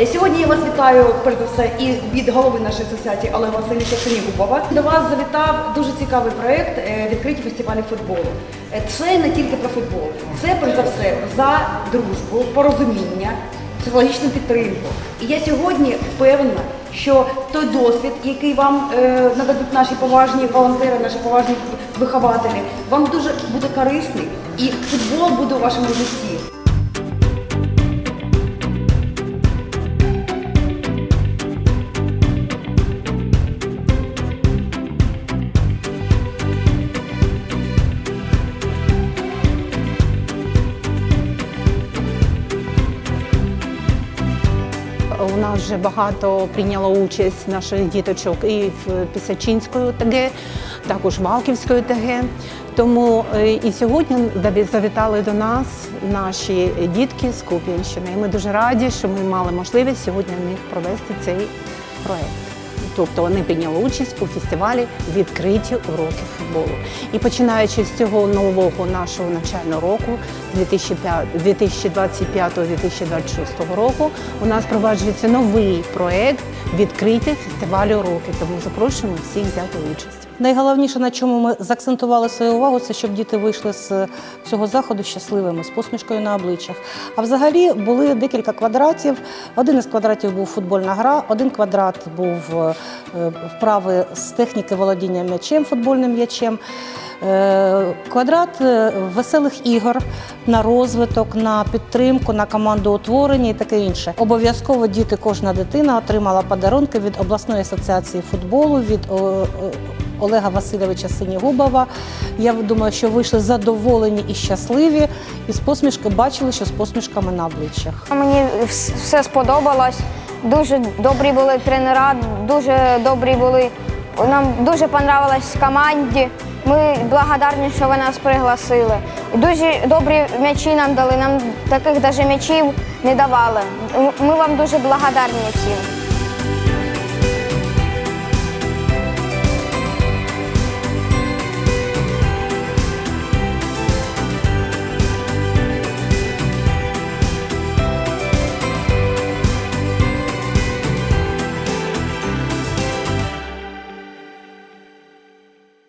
Е, Сьогодні я вас вітаю перш за все і від голови нашої асоціації Олега Васильовича Синігубова. До вас завітав дуже цікавий проект е, відкриті фестивалі футболу. Е, Це не тільки про футбол, це перш за все за дружбу, порозуміння, психологічну підтримку. І я сьогодні впевнена, що той досвід, який вам нададуть наші поважні волонтери, наші поважні вихователі, вам дуже буде корисний і футбол буде у вашому житті. У нас вже багато прийняло участь наших діточок і в Пісачинської ОТГ, також Валківської ОТГ. Тому е, і сьогодні завітали до нас наші дітки з Куп'янщини. Ми дуже раді, що ми мали можливість сьогодні в них провести цей проект. Тобто вони прийняли участь у фестивалі Відкриті уроки футболу. І починаючи з цього нового нашого навчального року, 2025-2026 року, у нас впроваджується новий проект Відкриті фестивалі уроки. Тому запрошуємо всіх взяти участь. Найголовніше, на чому ми заакцентували свою увагу, це щоб діти вийшли з цього заходу щасливими, з посмішкою на обличчях. А взагалі були декілька квадратів. Один із квадратів був футбольна гра, один квадрат був е, вправи з техніки володіння м'ячем, футбольним м'ячем. Е, Квадрат е, веселих ігор на розвиток, на підтримку, на командоутворення і таке інше. Обов'язково діти, кожна дитина отримала подарунки від обласної асоціації футболу, від Олега Васильовича Синігубова. Я думаю, що вийшли задоволені і щасливі, і з посмішки бачили, що з посмішками на обличчях. Мені все сподобалось. Дуже добрі були тренера, дуже добрі були. Нам дуже понравилось команді. Ми благодарні, що ви нас пригласили. Дуже добрі м'ячі нам дали. Нам таких навіть м'ячів не давали. Ми вам дуже благодарні всім.